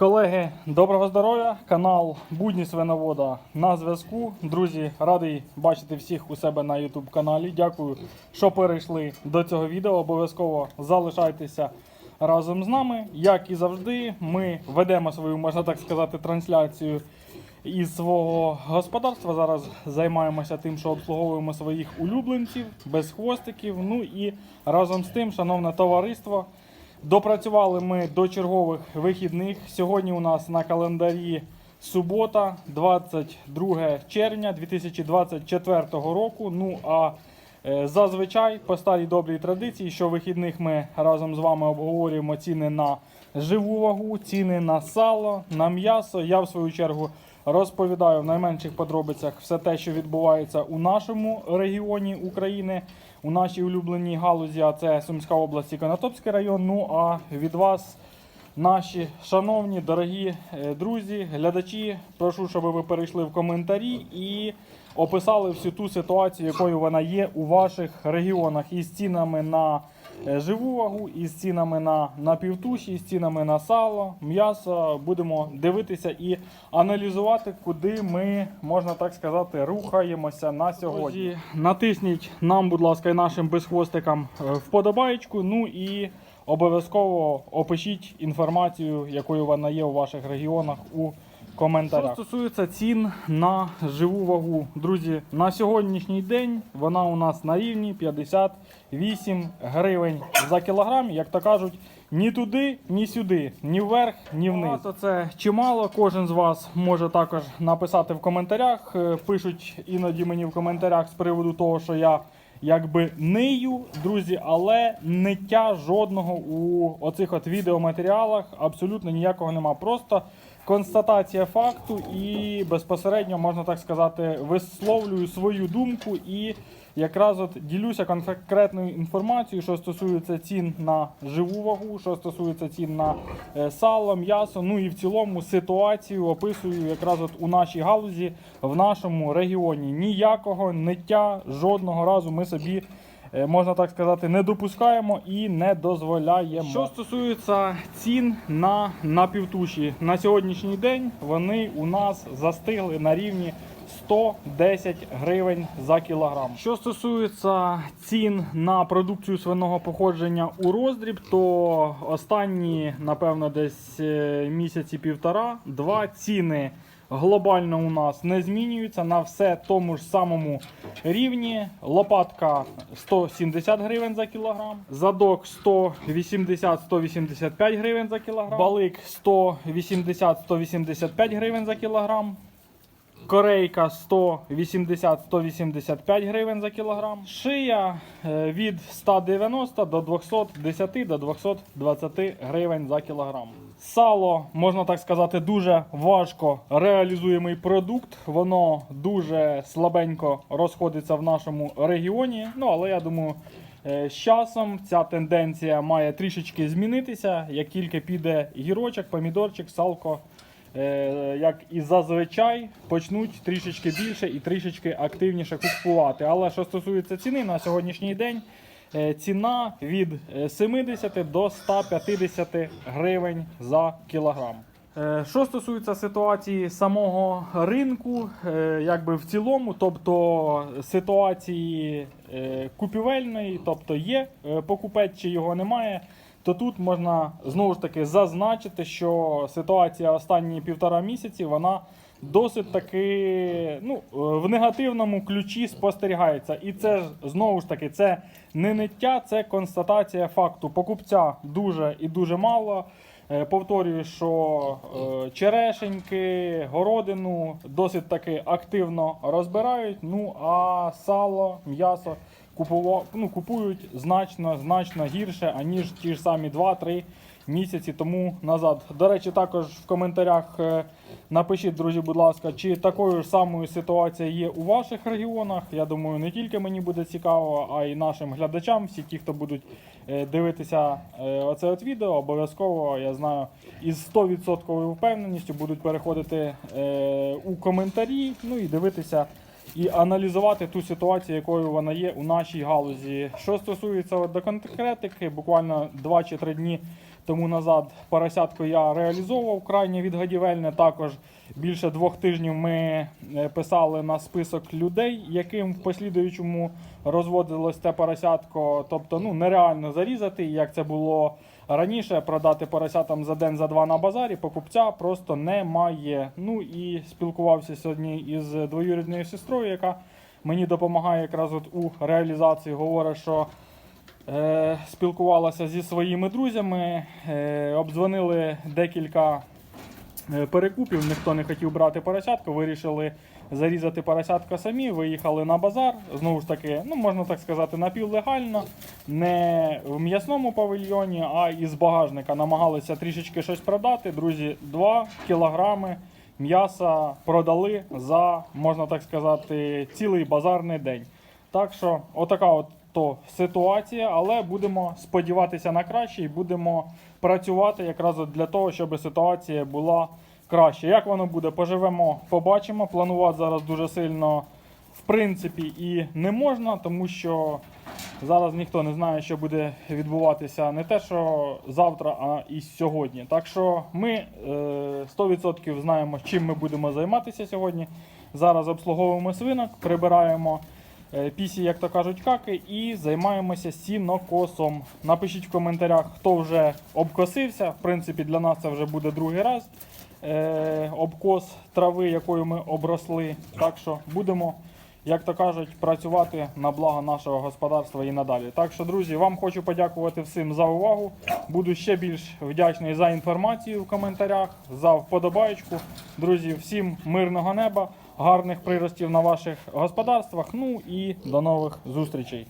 Колеги, доброго здоров'я! Канал Будні Свиновода на зв'язку. Друзі, радий бачити всіх у себе на YouTube каналі. Дякую, що перейшли до цього відео. Обов'язково залишайтеся разом з нами. Як і завжди, ми ведемо свою, можна так сказати, трансляцію із свого господарства. Зараз займаємося тим, що обслуговуємо своїх улюбленців без хвостиків. Ну і разом з тим, шановне товариство. Допрацювали ми до чергових вихідних. Сьогодні у нас на календарі субота, 22 червня 2024 року. Ну а е, зазвичай по старій добрій традиції, що вихідних ми разом з вами обговорюємо ціни на живу вагу, ціни на сало, на м'ясо. Я в свою чергу розповідаю в найменших подробицях все те, що відбувається у нашому регіоні України, у нашій улюбленій галузі, а це Сумська область і Конотопський район. Ну а від вас. Наші шановні, дорогі е, друзі, глядачі, прошу, щоб ви перейшли в коментарі і описали всю ту ситуацію, якою вона є у ваших регіонах із цінами на е, живу вагу, із цінами на напівтуші, із цінами на сало, м'ясо. Будемо дивитися і аналізувати, куди ми, можна так сказати, рухаємося на сьогодні. Натисніть нам, будь ласка, і нашим безхвостикам е, вподобаєчку. Ну і Обов'язково опишіть інформацію, якою вона є у ваших регіонах у коментарях. Що стосується цін на живу вагу, друзі, на сьогоднішній день вона у нас на рівні 58 гривень за кілограм. Як то кажуть, ні туди, ні сюди, ні вверх, ні вниз. Багато це чимало. Кожен з вас може також написати в коментарях. Е, Пишуть іноді мені в коментарях з приводу того, що я якби нею, друзі, але ниття жодного у оцих от відеоматеріалах абсолютно ніякого нема. Просто констатація факту і безпосередньо, можна так сказати, висловлюю свою думку і якраз от ділюся конкретною інформацією, що стосується цін на живу вагу, що стосується цін на е, сало, м'ясо. Ну і в цілому ситуацію описую якраз от у нашій галузі, в нашому регіоні. Ніякого ниття жодного разу ми собі. е, Можна так сказати, не допускаємо і не дозволяємо. Що стосується цін на напівтуші, на сьогоднішній день вони у нас застигли на рівні 110 гривень за кілограм. Що стосується цін на продукцію свиного походження у роздріб, то останні, напевно, десь е, місяці півтора, два ціни. Глобально у нас не змінюються на все тому ж самому рівні. Лопатка 170 гривень за кілограм, задок 180-185 гривень за кілограм, балик 180-185 гривень за кілограм. Корейка 180-185 гривень за кілограм. Шия е, від 190 до 210 до 220 гривень за кілограм. Сало, можна так сказати, дуже важко реалізуємий продукт. Воно дуже слабенько розходиться в нашому регіоні. Ну, але я думаю, е, з часом ця тенденція має трішечки змінитися. Як тільки піде гірочок, помідорчик, салко як і зазвичай, почнуть трішечки більше і трішечки активніше купувати. Але що стосується ціни на сьогоднішній день, е, ціна від е, 70 до 150 гривень за кілограм. Е, Що стосується ситуації самого ринку, е, якби в цілому, тобто ситуації е, купівельної, тобто є е, покупець чи його немає, то тут можна знову ж таки зазначити, що ситуація останні півтора місяці вона досить таки ну, е, в негативному ключі спостерігається. І це ж знову ж таки це не ниття, це констатація факту. Покупця дуже і дуже мало. Е, Повторюю, що е, черешеньки, городину досить таки активно розбирають. Ну а сало, м'ясо купува- ну, купують значно значно гірше, аніж ті ж самі 2-3 місяці тому назад. До речі, також в коментарях е, напишіть, друзі, будь ласка, чи такою ж самою ситуація є у ваших регіонах. Я думаю, не тільки мені буде цікаво, а й нашим глядачам, всі ті, хто будуть е, дивитися е, оце от відео, обов'язково я знаю із 100% впевненістю будуть переходити у коментарі, ну і дивитися і аналізувати ту ситуацію, якою вона є у нашій галузі. Що стосується до конкретики, буквально 2 чи 3 дні тому назад поросятку я реалізовував крайне відгодівельне. Також більше двох тижнів ми е, писали на список людей, яким в послідуючому розводилось те поросятко. Тобто ну, нереально зарізати, як це було раніше, продати поросятам за день, за два на базарі, покупця просто немає. Ну і спілкувався сьогодні із двоюрідною сестрою, яка мені допомагає якраз от у реалізації. Говорить, що спілкувалася зі своїми друзями, е, обдзвонили декілька е, перекупів, ніхто не хотів брати поросятку, вирішили зарізати поросятка самі, виїхали на базар. Знову ж таки, ну можна так сказати, напівлегально, не в м'ясному павільйоні, а із багажника намагалися трішечки щось продати. Друзі, 2 кілограми м'яса продали за, можна так сказати, цілий базарний день. Так що, отака от то ситуація, але будемо сподіватися на краще і будемо працювати якраз для того, щоб ситуація була краще. Як воно буде, поживемо, побачимо. Планувати зараз дуже сильно, в принципі, і не можна, тому що зараз ніхто не знає, що буде відбуватися не те, що завтра, а і сьогодні. Так що ми е, 100% знаємо, чим ми будемо займатися сьогодні. Зараз обслуговуємо свинок, прибираємо е, пісі, як то кажуть, каки, і займаємося сінокосом. Напишіть в коментарях, хто вже обкосився. В принципі, для нас це вже буде другий раз. Е, обкос трави, якою ми обросли. Так що будемо, як то кажуть, працювати на благо нашого господарства і надалі. Так що, друзі, вам хочу подякувати всім за увагу. Буду ще більш вдячний за інформацію в коментарях, за вподобаєчку. Друзі, всім мирного неба, гарних приростів на ваших господарствах. Ну і до нових зустрічей.